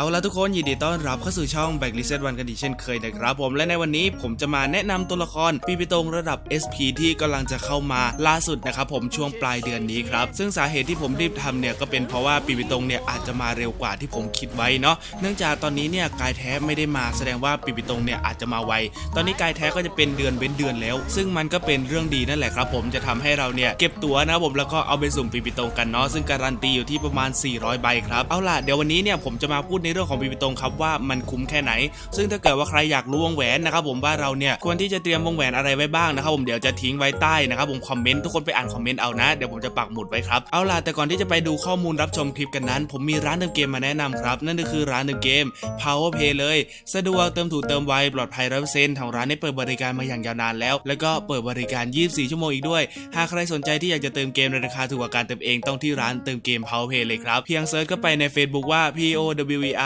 เอาละทุกคนยินดีต้อนรับเข้าสู่ช่อง Back Reset วันกันอีเช่นเคยนะครับผมและในวันนี้ผมจะมาแนะนำตัวละครปีปิตงระดับ SP ที่กำลังจะเข้ามาล่าสุดนะครับผมช่วงปลายเดือนนี้ครับซึ่งสาเหตุที่ผมรีบทำเนี่ยก็เป็นเพราะว่าปีปิตงเนี่ยอาจจะมาเร็วกว่าที่ผมคิดไว้เนาะเนื่องจากตอนนี้เนี่ยกายแท้ไม่ได้มาแสดงว่าปีปิตงเนี่ยอาจจะมาไวตอนนี้กายแท้ก็จะเป็นเดือนเว้นเดือนแล้ว ซึ่งมันก็เป็นเรื่องดีนั่นแหละครับผมจะทำให้เราเนี่ยเก็บตั๋วนะครับผมแล้วก็เอาไปสุ่มปีปิตงกันเนาะซึ่งการันตีอยู่ที่ประมาณ 400 ใบครับเอาล่ะเดี๋ยววันนี้เนี่ยผมจะมาพูดในเรื่องของปีปิตงครับว่ามันคุ้มแค่ไหน ซึ่งถ้าเกิดว่าใครอยากรู้วงแหวนนะครับผมว่าเราเนี่ยควรที่จะเตรียมวงแหวนอะไรไว้บ้างนะครับผมเดี๋ยวจะทิ้งไว้ใต้นะครับผมคอมเมนต์ทุกคนไปอ่านคอมเมนต์เอานะเดี๋ยวผมจะปักหมุดไว้ครับเอาล่ะแต่ก่อนที่จะไปดูข้อมูลรับชมคลิปกันนั้น ผมมีร้านเติมเกมมาแนะนำครับ นั่นก็คือร้านเติมเกม Power Pay เลย สะดวกเติมถูกเติมไวปลอดภัยร้อยเปอร์เซ็นต์ทางร้านได้เปิดบริการมาอย่างยาวนานแล้ว แล้วก็เปิดบริการ 24 ชั่วโมงอีกด้วย หากใครสนใจที่อยากจะเติมเกมในราคาถูกกว่าการเติมเองต้องที่ร้านเติมเกม Power Pay เลยครับเพียงเซิร์ชเข้าไปใน Facebook ว่า P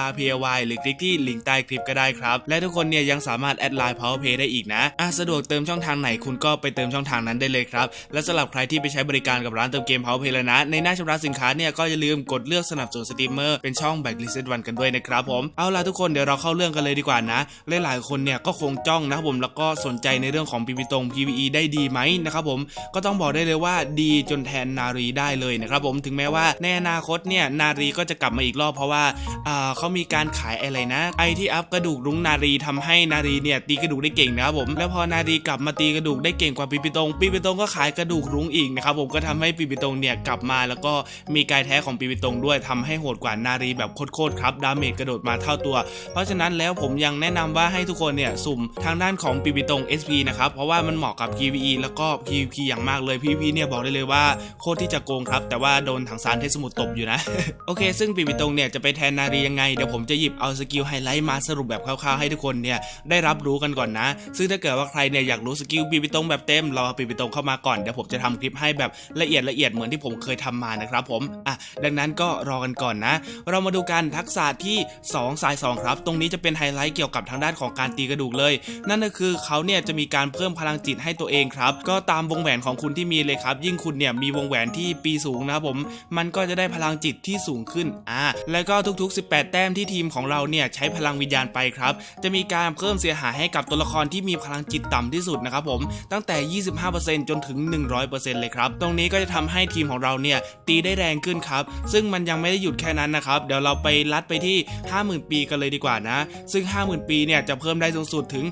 R P A Y หรือคลิกที่ลิงก์ใต้คลิปก็ได้ครับ และทุกคนเนี่ยยังสามารถแอดไลน์ Power Pay ได้อีกนะอะสะดวกเติมช่องทางไหนคุณก็ไปเติมช่องทางนั้นได้เลยครับ และสำหรับใครที่ไปใช้บริการกับร้านเติมเกม Power Pay แล้วนะ ในหน้าชำระสินค้าเนี่ยก็อย่าลืมกดเลือกสนับสนุนสตรีมเมอร์เป็นช่อง Back Reset วันกันด้วยนะครับผมเอาล่ะทุกคนเดี๋ยวเราเข้าเรื่องกันเลยดีกว่านะหลายๆคนเนี่ยก็คงจ้องนะครับผมแล้วก็สนใจในเรื่องของ PV ตรง PVE ได้ดีไหมนะครับผมก็ต้องบอกได้เลยว่าดีจนแทนนารีได้เลยนะครับผมถึงแม้ว่าในอนาคตเนี่ยนารีก็จะกลับมาอีกรอบเพราะว่าอ่าเขามีการขายอะไรนะ ไอที่อัพกระดูกรุ้งนารีทำให้นารีเนี่ยตีกระดูกได้เก่งนะครับผมแล้วพอนารีกลับมาตีกระดูกได้เก่งกว่าปีปิตงปีปิตงก็ขายกระดูกรุ้งอีกนะครับผมก็ทำให้ปีปิตงเนี่ยกลับมาแล้วก็มีกายแท้ของปีปิตงด้วยทำให้โหดกว่านารีแบบโคตรๆครับดาเมจกระโดดมาเท่าตัว เพราะฉะนั้นแล้วผมยังแนะนำว่าให้ทุกคนเนี่ยสุ่มทางด้านของปีปิตง SP นะครับเพราะว่ามันเหมาะกับ PVE แล้วก็ PVP อย่างมากเลย PVP เนี่ยบอกได้เลยว่าโคตรที่จะโกงครับ แต่ว่าโดนถังซานเทสมุทรตบอยู่นะ โอเค ซึ่งปีปิตงเนี่ยจะไปแทนนารียังไงเดี๋ยวผมจะหยิบเอาสกิลไฮไลท์มาสรุปแบบคร่าวๆให้ทุกคนเนี่ยได้รับรู้กันก่อนนะ ซึ่งถ้าเกิดว่าใครเนี่ยอยากรู้สกิลปีปิตงแบบเต็มรอปีปิตงเข้ามาก่อนเดี๋ยวผมจะทำคลิปให้แบบละเอียดละเอียดเหมือนที่ผมเคยทำมานะครับผมอะดังนั้นก็รอกันก่อนนะ เรามาดูกันทักษะที่ 2 สาย 2 ครับ ตรงนี้จะเป็นไฮไลท์เกี่ยวกับทางด้านของการตีกระดูกเลย นั่นก็คือเขาเนี่ยจะมีการเพิ่มพลังจิตให้ตัวเองครับ ก็ตามวงแหวนของคุณที่มีเลยครับ ยิ่งคุณเนี่ยมีวงแหวนที่ปีสูงนะครับผม มันก็จะได้พลังจิตที่สูงขึ้นอ่าแล้วก็ทุกๆ 18แต้มที่ทีมของเราเนี่ยใช้พลังวิญญาณไปครับ จะมีการเพิ่มเสียหายให้กับตัวละครที่มีพลังจิตต่ำที่สุดนะครับผมตั้งแต่ 25%จนถึง 100%เลยครับ ตรงนี้ก็จะทำให้ทีมของเราเนี่ยตีได้แรงขึ้นครับ ซึ่งมันยังไม่ได้หยุดแค่นั้นนะครับ เดี๋ยวเราไปลัดไปที่ 50,000 ปีกันเลยดีกว่านะ ซึ่ง 50,000 ปีเนี่ยจะเพิ่มได้สูงสุดถึง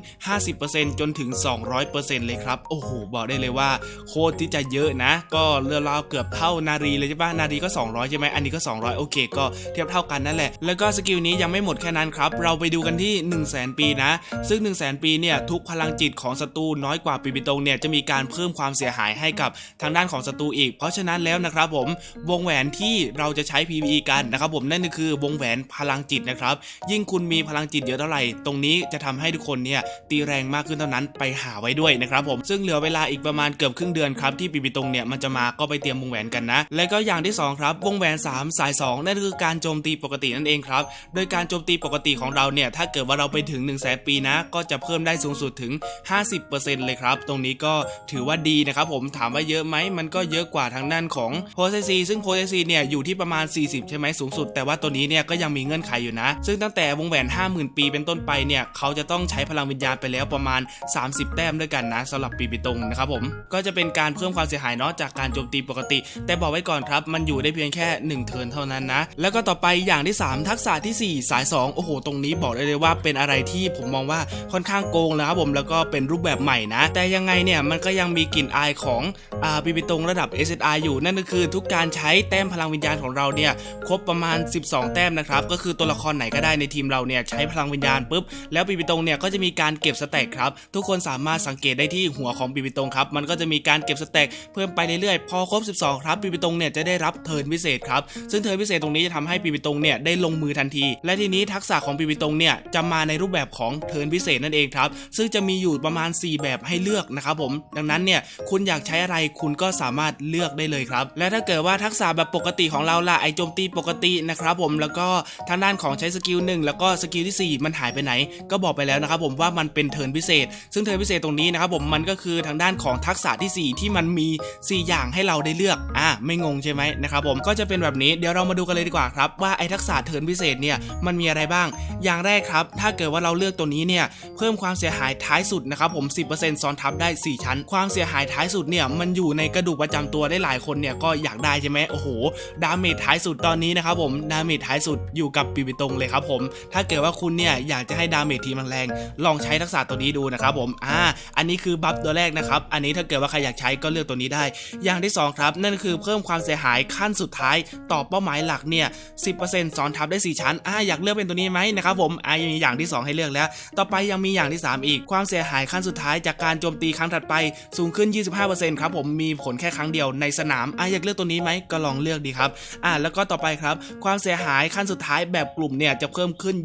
50%จนถึง 200%เลยครับ โอ้โห บอกได้เลยว่าโคตรที่จะเยอะนะ ก็เรือราวเกือบเท่านารีเลยใช่ปะนารีก็ 200 ใช่ไหมอันนี้ก็ 200 โอเค ก็เทียบเท่ากันนั่นแหละ แล้วก็สกิลนี้ยังไม่หมดแค่นั้นครับ เราไปดูกันที่ 1 0 0 0 0แปีนะ ซึ่ง 1 0 0 0 0 0 ปีเนี่ยทุกพลังจิตของศัตรูน้อยกว่าปีปิตงเนี่ยจะมีการเพิ่มความเสียหายให้กับทางด้านของศัตรูอีก เพราะฉะนั้นแล้วนะครับผมวงแหวนที่เราจะใช้ PVE กันนะครับผมนั่นก็คือวงแหวนพลังจิตนะครับยิ่งคุณมีพลังจิตเยอะเท่าไหร่ ตรงนี้จะทำให้ทุกคนเนี่ยตีแรงมากขึ้นเท่านั้นไปหาไว้ด้วยนะครับผมซึ่งเหลือเวลาอีกประมาณเกือบครึ่งเดือนครับที่ปีปิตงเนี่ยมันจะมาก็ไปเตรียมวงแหวนกันนะและก็อย่างที่สองครับวงแหวน 3 สาย 2 นั่นก็คือการโจมตีปกตินั่นเองครับโดยการโจมตีปกติของเราเนี่ย ถ้าเกิดว่าเราไปถึง 1 0 0 0 0แสนปีนะ ก็จะเพิ่มได้สูงสุดถึง 50%เลยครับ ตรงนี้ก็ถือว่าดีนะครับผม ถามว่าเยอะไหม มันก็เยอะกว่าทางด้านของโพเซซีซึ่งโพเซซีเนี่ยอยู่ที่ประมาณ 40 ใช่ไหมสูงสุด แต่ว่าตัวนี้เนี่ยก็ยังมีเงื่อนไขอยู่นะ ซึ่งตั้งแต่วงแหวน 50,000 ปีเป็นต้นไปเนี่ยเขาจะต้องใช้พลังวิญญาณไปแล้วประมาณ 30 แต้มด้วยกันนะสำหรับปีปิตงนะครับผม ก็จะเป็นการเพิ่มความเสียหายเนาะจากการโจมตีปกติ แต่บอกไว้ก่อนครับ มันอยู่ได้เพียงแค่ 1 เทิร์นเท่านั้นนะ แล้วก็ต่อไปอย่างที่ 3 ทักษะทีสี่ 4 สาย 2 โอ้โห ตรงนี้บอกได้เลยว่าเป็นอะไรที่ผมมองว่าค่อนข้างโกงแล้วครับผมแล้วก็เป็นรูปแบบใหม่นะ แต่ยังไงเนี่ยมันก็ยังมีกลิ่นอายของอ่าปีปิตงระดับ SSR อยู่นั่นก็คือทุกการใช้แต้มพลังวิญญาณของเราเนี่ยครบประมาณ 12 แต้มนะครับก็คือตัวละครไหนก็ได้ในทีมเราเนี่ยใช้พลังวิญญาณปุ๊บแล้วปีปิตงเนี่ยก็จะมีการเก็บสแต็กครับทุกคนสามารถสังเกตได้ที่หัวของปีปิตงครับมันก็จะมีการเก็บสแต็กเพิ่มไปเรื่อยๆ พอครบ 12 ครับปีปิตงเนี่ยจะได้รับเทิร์นพิเศษครับซึ่งเทิร์นพิเศษตรงนี้จะทำให้ปีปิตงเนี่ยได้ลงมือทันที และทีนี้ทักษะของปีปิตงเนี่ยจะมาในรูปแบบของเทิร์นพิเศษนั่นเองครับ ซึ่งจะมีอยู่ประมาณ 4 แบบให้เลือกนะครับผม ดังนั้นเนี่ยคุณอยากใช้อะไรคุณก็สามารถเลือกได้เลยครับ และถ้าเกิดว่าทักษะแบบปกติของเราล่ะไอโจมตีปกตินะครับผมแล้วก็ทางด้านของใช้สกิลหนึ่งแล้วก็สกิลที่ 4 มันหายไปไหน ก็บอกไปแล้วนะครับผมว่ามันเป็นเทิร์นพิเศษ ซึ่งเทิร์นพิเศษตรงนี้นะครับผมมันก็คือทางด้านของทักษะที่ 4 ที่มันมี 4 อย่างให้เราได้เลือกอ่าไม่งงใช่ไหมนะครับผมก็จะเป็นแบบนี้เดี๋ยวเรามาดูกันเลยดีกว่าครับว่าไอทักษะเทิร์นพิเศษษเนี่ยมันมีอะไรบ้าง อย่างแรกครับ ถ้าเกิดว่าเราเลือกตัวนี้เนี่ยเพิ่มความเสียหายท้ายสุดนะครับผม 10%ซ้อนทับได้ 4 ชั้น ความเสียหายท้ายสุดเนี่ยมันอยู่ในกระดูกประจำตัวได้หลายคนเนี่ยก็อยากได้ใช่ไหมโอ้โหดาเมจท้ายสุดตอนนี้นะครับผมดาเมจท้ายสุดอยู่กับปีปิตงเลยครับผม ถ้าเกิดว่าคุณเนี่ยอยากจะให้ดาเมจทีมันแรงลองใช้ทักษะตัวนี้ดูนะครับผมอ่าอันนี้คือบัฟตัวแรกนะครับอันนี้ถ้าเกิดว่าใครอยากใช้ก็เลือกตัวนี้ได้ อย่างที่สองครับ นั่นคือเพิ่มความเสียหายขั้นสุดท้ายต่อเป้าหมายหลักเนี่ย10%ซ้อนทับได้4ชั้นอ่าอยากเลือกเป็นตัวนี้ไหมนะครับผมอ่ายังมีอย่างที่ 2 ให้เลือกแล้ว ต่อไปยังมีอย่างที่ 3 อีก ความเสียหายขั้นสุดท้ายจากการโจมตีครั้งถัดไปสูงขึ้น 25%ครับผมมีผลแค่ครั้งเดียวในสนามอ่าอยากเลือกตัวนี้ไหมก็ลองเลือกดีครับอ่าแล้วก็ต่อไปครับ ความเสียหายขั้นสุดท้ายแบบกลุ่มเนี่ยจะเพิ่มขึ้น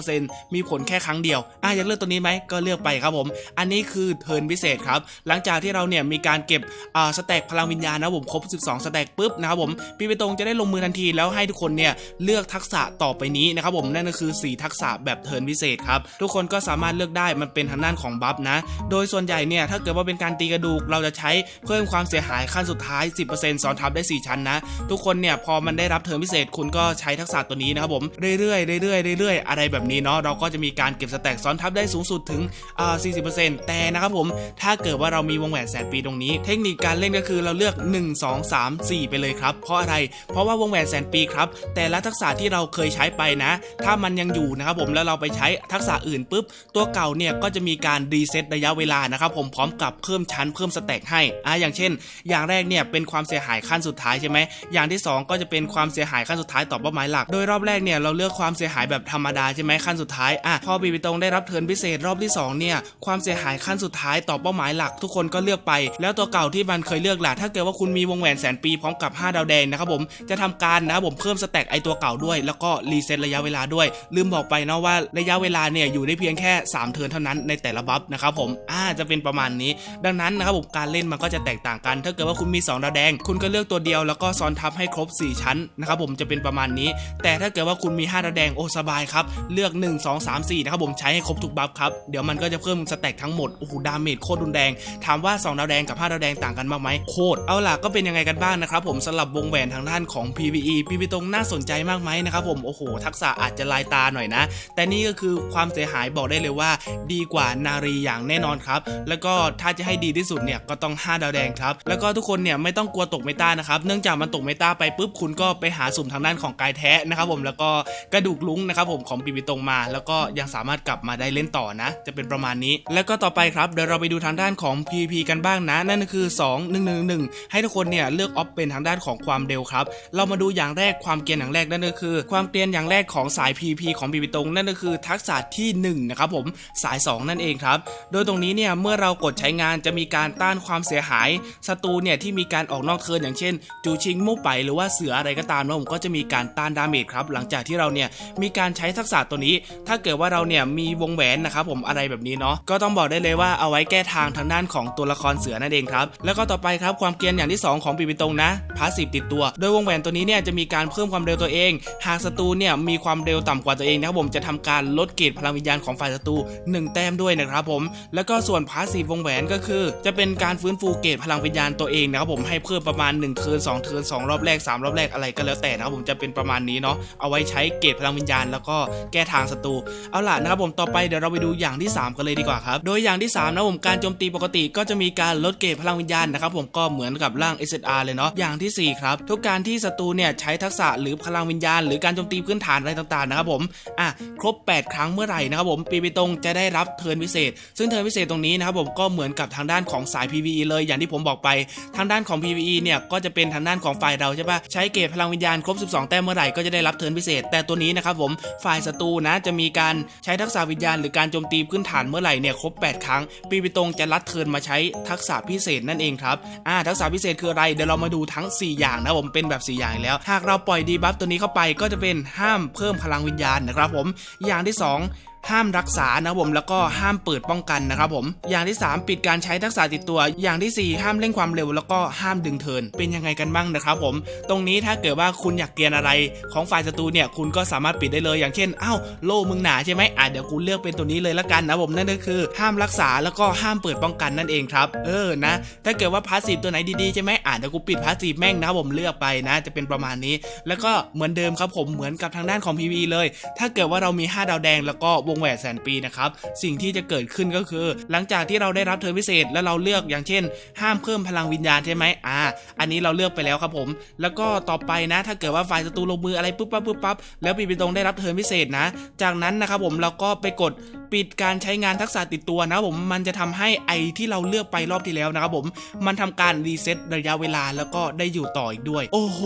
25%มีผลแค่ครั้งเดียวอ่าอยากเลือกตัวนี้ไหมก็เลือกไปครับผม อันนี้คือเทิร์นพิเศษครับหลังจากที่เราเนี่ยมีการเก็บอ่าสแต็กพลังวิญญาณนะผมครบ 12 สแต็กปุ๊บนะครับผมปีไปตรงจะได้ลงมือทันทีแล้วให้ทุกคนเนี่ยเลือกทักษะต่อไปนี้นะครับผมนั่นก็คือ 4 ทักษะแบบเทิร์นพิเศษครับทุกคนก็สามารถเลือกได้มันเป็นทางด้านของบัฟนะ โดยส่วนใหญ่เนี่ยถ้าเกิดว่าเป็นการตีกระดูกเราจะใช้เพิ่มความเสียหายขั้นสุดท้าย 10%ซ้อนทับได้ 4 ชั้นนะ ทุกคนเนี่ยพอมันได้รับเทิร์นพิเศษ คุณก็ใช้ทักษะตัวนี้นะครับผมเรื่อยๆเรื่อยๆเรื่อยๆอะไรแบบนี้เนาะเราก็จะมีการเก็บสแต็กซ้อนทับได้สูงสุดถึงอ่า40%แต่นะครับผมถ้าเกิดว่าเรามีวงแหวนแสนปีตรงนี้ เทคนิคการเล่นก็คือเราเลือก 1 2 3 4 ไปเลยครับเพราะอะไร เพราะว่าวงแหวนแสนปีครับแต่ละทักษะที่เราเคยใช้ไปนะ ถ้ามันยังอยู่นะครับผมแล้วเราไปใช้ทักษะอื่นปุ๊บ ตัวเก่าเนี่ยก็จะมีการรีเซ็ตระยะเวลานะครับผมพร้อมกับเพิ่มชั้นเพิ่มสแต็กให้อ่าอย่างเช่น อย่างแรกเนี่ยเป็นความเสียหายขั้นสุดท้ายใช่ไหมอย่างที่สองก็จะเป็นความเสียหายขั้นสุดท้ายต่อเป้าหมายหลัก โดยรอบแรกเนี่ยเราเลือกความเสียหายแบบธรรมดาใช่ไหมขั้นสุดท้ายอะพอปีปิตงได้รับเทิร์นพิเศษรอบที่สองเนี่ยความเสียหายขั้นสุดท้ายต่อเป้าหมายหลัก ทุกคนก็เลือกไป แล้วตัวเก่าที่มันเคยเลือกล่ะถ้าเกิดว่าคุณมีวงแหวนแสนปีพร้อมกับ 5 ดาวแดงนะครับผมจะทำการนะครับผมเพิ่มสแต็กไอตัวเก่าด้วย แล้วก็รีเซ็ตระยะเวลาด้วย ลืมบอกไปเนาะว่าระยะเวลาเนี่ยอยู่ได้เพียงแค่ 3 เทิร์นเท่านั้นในแต่ละบัฟนะครับผมอ่าจะเป็นประมาณนี้ ดังนั้นนะครับผมการเล่นมันก็จะแตกต่างกัน ถ้าเกิดว่าคุณมี2ดาวแดง คุณก็เลือกตัวเดียวแล้วก็ซ้อนทับให้ครบ 4 ชั้นนะครับผมจะเป็นประมาณนี้ แต่ถ้าเกิดว่าคุณมี5ดาวแดงโอ้สบายครับเลือก 1 2 3 4นะครับผมใช้ให้ครบทุกบัฟครับเดี๋ยวมันก็จะเพิ่มสแต็กทั้งหมดโอ้โหดาเมจโคตรรุนแรงถามว่า2ดาวแดงกับ5ดาวแดงต่างกันมากไหมโคตรเอาล่ะก็เป็นยังไงกันบ้างนะครับผมสำหรับวงแหวนทางด้านของ PVE PVE ตรงน่าสนใจมากไหมนะครับผมโอ้โหทักษะอาจจะลายตาหน่อยนะ แต่นี่ก็คือความเสียหายบอกได้เลยว่า ดีกว่านารีอย่างแน่นอนครับ แล้วก็ถ้าจะให้ดีที่สุดเนี่ยก็ต้อง 5 ดาวแดงครับ แล้วก็ทุกคนเนี่ยไม่ต้องกลัวตกเมตานะครับ เนื่องจากมันตกเมตาไปปุ๊บคุณก็ไปหาสุ่มทางด้านของกายแท้นะครับผมแล้วก็กระดูกลุ้งนะครับผมของปีวิตรงมา แล้วก็ยังสามารถกลับมาได้เล่นต่อนะ จะเป็นประมาณนี้ แล้วก็ต่อไปครับเดี๋ยวเราไปดูทางด้านของ PVP กันบ้างนะ นั่นก็คือ 2 1 1 1 ให้ทุกคนเนี่ยเลือกออฟเป็นทางด้านของความเร็วครับเรามาดูอย่างแรกความเกรียนอย่างแรกนั่นก็คือ ความเกรียนอย่างแรกของสาย PP ของปีวิตรงนั่นก็คือทักษะที่1นะครับผมสาย 2 นั่นเองครับ โดยตรงนี้เนี่ยเมื่อเรากดใช้งานจะมีการต้านความเสียหายศัตรูเนี่ยที่มีการออกนอกเทิร์นอย่างเช่น จูชิงมู่ไปหรือว่าเสืออะไรก็ตามนะผมก็จะมีการต้านดาเมจครับหลังจากที่เราเนี่ยมีการใช้ทักษะตัวนี้ ถ้าเกิดว่าเราเนี่ยมีวงแหวนนะครับผมอะไรแบบนี้เนาะก็ต้องบอกได้เลยว่าเอาไว้แก้ทางทางด้านของตัวละครเสือนั่นเองครับแล้วก็ต่อไปครับความเกรียนอย่างที่ 2 ของปีวิตรงนะพาสซีฟติดตัว โดยวงแหวนตัวนี้เนี่ยจะมีการเพิ่มความเร็วตัวเอง หากศัตรูเนี่ยมีความเร็วต่ำกว่าตัวเองนะครับผมจะทำการลดเกรดพลังวิญญาณของฝ่ายศัตรู1 แต้มด้วยนะครับผม แล้วก็ส่วนพาสซีฟวงแหวนก็คือ จะเป็นการฟื้นฟูเกรดพลังวิญญาณตัวเองนะครับผมให้เพิ่มประมาณ1เทิร์น2เทิร์น2รอบแรก 3 รอบแรกอะไรก็แล้วแต่นะครับผมจะเป็นประมาณนี้เนาะเอาไว้ใช้เกรดพลังวิญญาณ แล้วก็แก้ทางศัตรูเอาล่ะนะครับผมต่อไปเดี๋ยวเราไปดูอย่างที่ 3 กันเลยดีกว่าครับโดยอย่างที่3นะผมการโจมตีปกติก็จะมีการลดเกรดพลังวิญญาณนะครับผมก็เหมือนกับร่าง SSR เลยเนาะอย่างที่ 4 ครับ ทุกการที่ศัตรูเนี่ยใช้ทักษะหรือพลังวิญญาณ หรือการโจมตีพื้นฐานอะไรต่างๆนะครับผมอะครบ 8 ครั้งเมื่อไหร่นะครับผมปีไปตรงจะได้รับเทิร์นพิเศษ ซึ่งเทิร์นพิเศษตรงนี้นะครับผมก็เหมือนกับทางด้านของสาย PVE เลยอย่างที่ผมบอกไป ทางด้านของ PVE เนี่ยก็จะเป็นทางด้านของฝ่ายเราใช่ปะใช้เกรดพลังวิญญาณครบ 12 แต้มเมื่อไหร่ก็จะได้รับเทิร์นพิเศษ แต่ตัวนี้นะครับผมฝ่ายศัตรูนะจะมีการใช้ทักษะวิญญาณ หรือการโจมตีพื้นฐานเมื่อไหร่เนี่ยครบ 8 ครั้ง ปีไปตรงจะรัดเทิร์นมาใช้ทักษะพิเศษนั่นเองครับอ่าทักษะพิเศษคืออะไรเดี๋ยวเรามาดูทั้ง 4 อย่างนะผมเป็นแบบ 4 อย่างแล้ว หากเราปล่อยดีบัฟตัวนี้เข้าไปก็จะเป็นห้ามเพิ่มพลังวิญญาณนะครับผมอย่างที่ 2 ห้ามรักษานะครับผมแล้วก็ห้ามเปิดป้องกันนะครับผม อย่างที่ 3 ปิดการใช้ทักษะติดตัว อย่างทีสี่ 4 ห้ามเร่งความเร็วแล้วก็ห้ามดึงเทินเป็นยังไงกันบ้างนะครับผม ตรงนี้ถ้าเกิดว่าคุณอยากเกียนอะไรของฝ่ายศัตรูเนี่ยคุณก็สามารถปิดได้เลยอย่างเช่นอ้าวโล่มึงหนาใช่ไหมอะเดี๋ยวกูเลือกเป็นตัวนี้เลยละกันนะผมนั่นก็คือ ห้ามรักษาแล้วก็ห้ามเปิดป้องกันนั่นเองครับ เออนะ ถ้าเกิดว่าพาสซีฟตัวไหนดีๆใช่ไหมอะเดี๋ยวกูปิดพาสซีฟแม่งนะผมเลือกไปนะ จะเป็นประมาณนี้ แล้วก็เหมือนเดิมครับผมเหมือนกับทางด้านของ PV เลย ถ้าเกิดว่าเรามี 5 ดาวแดงแล้วก็วงแหวนแสนปีนะครับสิ่งที่จะเกิดขึ้นก็คือ หลังจากที่เราได้รับเทิร์นพิเศษ แล้วเราเลือกอย่างเช่น ห้ามเพิ่มพลังวิญญาณใช่ไหมอ่า อันนี้เราเลือกไปแล้วครับผม แล้วก็ต่อไปนะ ถ้าเกิดว่าฝ่ายศัตรูลงมืออะไรปุ๊บปั๊บปุ๊บปั๊บแล้วปีปีตรงได้รับเทิร์นพิเศษนะ จากนั้นนะครับผมเราก็ไปกดปิดการใช้งานทักษะติดตัวนะผมมันจะทำให้ไอที่เราเลือกไปรอบที่แล้วนะครับผม มันทำการรีเซ็ตระยะเวลาแล้วก็ได้อยู่ต่ออีกด้วย โอ้โห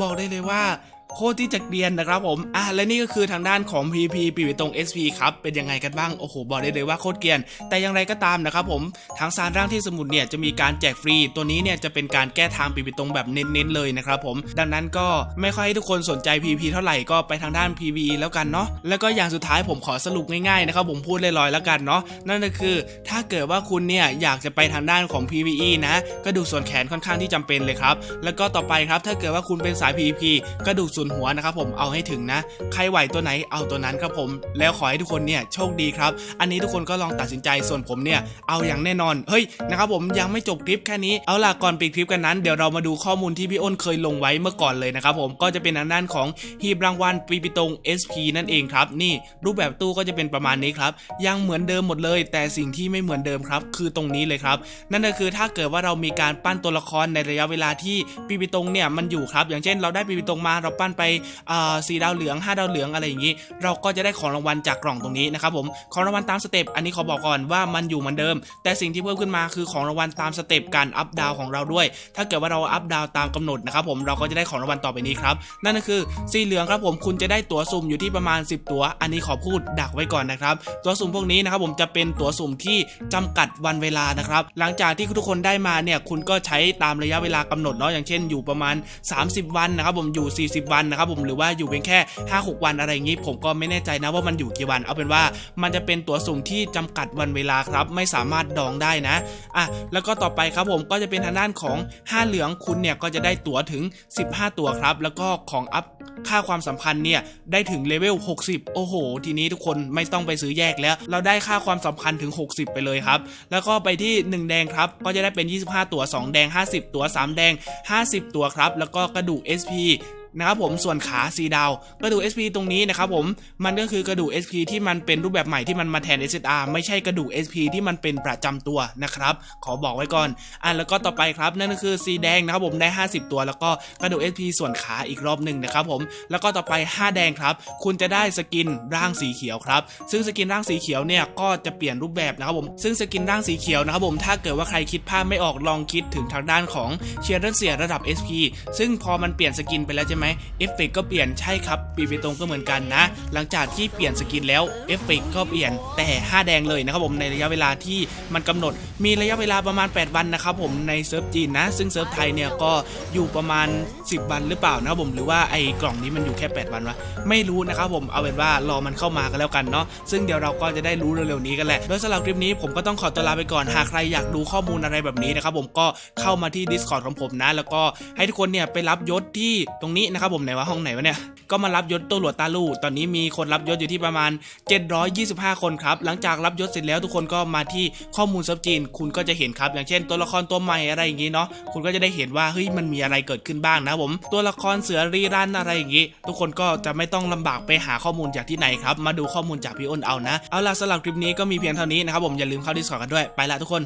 บอกได้เลยว่า โคตรที่จะเกรียนนะครับผมอะและนี่ก็คือทางด้านของ PP ปีวิตรง SP ครับเป็นยังไงกันบ้างโอ้โหบอกได้เลยว่าโคตรเกรียน แต่อย่างไรก็ตามนะครับผมทางซานร่างที่สมุดเนี่ยจะมีการแจกฟรี ตัวนี้เนี่ยจะเป็นการแก้ทางปีวิตรงแบบเน้นๆเลยนะครับผมดังนั้นก็ไม่ค่อยให้ทุกคนสนใจ PP เท่าไหร่ก็ไปทางด้าน PV แล้วกันเนาะแล้วก็อย่างสุดท้ายผมขอสรุปง่ายๆนะครับผมพูดลอยๆแล้วกันเนาะนั่นก็คือ ถ้าเกิดว่าคุณเนี่ยอยากจะไปทางด้านของ PVE นะกระดูกส่วนแขนค่อนข้างที่จำเป็นเลยครับแล้วก็ต่อไปครับถ้าเกิดว่าคุณเป็นสาย PVP กระดูกส่วนหัวนะครับผมเอาให้ถึงนะ ใครไหวตัวไหนเอาตัวนั้นครับผม แล้วขอให้ทุกคนเนี่ยโชคดีครับ อันนี้ทุกคนก็ลองตัดสินใจส่วนผมเนี่ยเอาอย่างแน่นอนเฮ้ยนะครับผมยังไม่จบคลิปแค่นี้เอาล่ะก่อนปิดคลิปกันนั้นเดี๋ยวเรามาดูข้อมูลที่พี่อ้นเคยลงไว้เมื่อก่อนเลยนะครับผมก็จะเป็นทางด้านของหีบรางวัลปีปิตรง SP นั่นเองครับ นี่รูปแบบตู้ก็จะเป็นประมาณนี้ครับยังเหมือนเดิมหมดเลย แต่สิ่งที่ไม่เหมือนเดิมครับ คือตรงนี้เลยครับ นั่นก็คือถ้าเกิดว่าเรามีการปั้นตัวละครในระยะเวลาที่ปีปิตรงเนี่ยมันอยู่ครับ อย่างเช่น เราได้ปีปิตงมาเราปั้นไปสี่ดาวเหลืองห้าดาวเหลืองอะไรอย่างนี้ เราก็จะได้ของรางวัลจากกล่องตรงนี้นะครับผมของรางวัลตามสเต็ปอันนี้ขอบอกก่อนว่ามันอยู่เหมือนเดิม แต่สิ่งที่เพิ่มขึ้นมาคือของรางวัลตามสเต็ปการอัพดาวของเราด้วย ถ้าเกิดว่าเราอัพดาวตามกำหนดนะครับผมเราก็จะได้ของรางวัลต่อไปนี้ครับนั่นก็คือสีเหลืองครับผมคุณจะได้ตั๋วสุ่มอยู่ที่ประมาณ 10 ตั๋ว อันนี้ขอพูดดักไว้ก่อนนะครับตั๋วสุ่มพวกนี้นะครับผมจะเป็นตั๋วสุ่มที่จำกัดวันเวลานะครับหลังจากที่ทุกคนได้มาเนี่ยคุณก็ใช้ตามระยะเวลากำหนดเนาะอย่างเช่น อยู่ประมาณ 30 วันนะครับผมอยู่ 40 วันนะครับผมหรือว่าอยู่เพียงแค่ 5-6 วันอะไรอย่างนี้ ผมก็ไม่แน่ใจนะว่ามันอยู่กี่วัน เอาเป็นว่ามันจะเป็นตั๋วสุ่มที่จำกัดวันเวลาครับ ไม่สามารถดองได้นะอะแล้วก็ต่อไปครับผมก็จะเป็นทางด้านของ 5 เหลืองคุณเนี่ยก็จะได้ตั๋วถึง 15 ตั๋วครับ แล้วก็ของอัพค่าความสัมพันธ์เนี่ยได้ถึงเลเวล 60 โอ้โห ทีนี้ทุกคนไม่ต้องไปซื้อแยกแล้ว เราได้ค่าความสัมพันธ์ถึง 60 ไปเลยครับ แล้วก็ไปที่ 1 แดงครับ ก็จะได้เป็น 25 ตัว 2 แดง 50 ตัว 3 แดง 50 ตัวครับ แล้วก็กระดูก SP นะครับผมส่วนขาสีดาวกระดูก SP ตรงนี้นะครับผมมันก็คือกระดูก SP ที่มันเป็นรูปแบบใหม่ที่มันมาแทน SSR ไม่ใช่กระดูก SP ที่มันเป็นประจำตัวนะครับ ขอบอกไว้ก่อนอะแล้วก็ต่อไปครับนั่นก็คือสีแดงนะครับผมได้ 50 ตัว แล้วก็กระดูก SP ส่วนขาอีกรอบหนึ่งนะครับผมแล้วก็ต่อไป 5 แดงครับ คุณจะได้สกินร่างสีเขียวครับ ซึ่งสกินร่างสีเขียวเนี่ยก็จะเปลี่ยนรูปแบบนะครับผมซึ่งสกินร่างสีเขียวนะครับผมถ้าเกิดว่าใครคิดภาพไม่ออกลองคิดถึงทางด้านของเชียร์เดนเสียระดับ SP ซึ่งพอมันเปลี่ยนสกินไปแล้วใช่ไหมเอฟเฟกก็เปลี่ยนใช่ครับปีเปตรงก็เหมือนกันนะ หลังจากที่เปลี่ยนสกินแล้วเอฟเฟกก็เปลี่ยนแต่ 5 แดงเลยนะครับผมในระยะเวลาที่มันกำหนดมีระยะเวลาประมาณ 8 วันนะครับผมในเซิร์ฟจีนนะ ซึ่งเซิร์ฟไทยเนี่ยก็อยู่ประมาณ 10 วันหรือเปล่านะครับผมหรือว่าไอ้กล่องนี้มันอยู่แค่ 8 วันวะไม่รู้นะครับผมเอาเป็นว่ารอมันเข้ามากันแล้วกันเนาะซึ่งเดี๋ยวเราก็จะได้รู้เร็วๆนี้กันแหละโดยสำหรับคลิปนี้ผมก็ต้องขอตัวลาไปก่อนหากใครอยากดูข้อมูลอะไรแบบนี้นะครับผมก็เข้ามาที่ Discord ของผมนะ แล้วก็ให้ทุกคนเนี่ยไปรับยศที่ตรงนี้นะครับผมไหนว่าห้องไหนวะเนี่ยก็มารับยศตัวหลวดตาลู่ตอนนี้มีคนรับยศอยู่ที่ประมาณ 725 คนครับหลังจากรับยศเสร็จแล้วทุกคนก็มาที่ข้อมูลซับจีน คุณก็จะเห็นครับ อย่างเช่น ตัวละครตัวใหม่อะไรอย่างงี้เนาะคุณก็จะได้เห็นว่าเฮ้ยมันมีอะไรเกิดขึ้นบ้างนะผมตัวละครเสือรีรันอะไรอย่างงี้ ทุกคนก็จะไม่ต้องลำบากไปหาข้อมูลจากที่ไหนครับมาดูข้อมูลจากพี่อ้นเอานะเอาล่ะสำหรับคลิปนี้ก็มีเพียงเท่านี้นะครับผมอย่าลืมเข้าดิสคอร์กันด้วยไปละทุกคน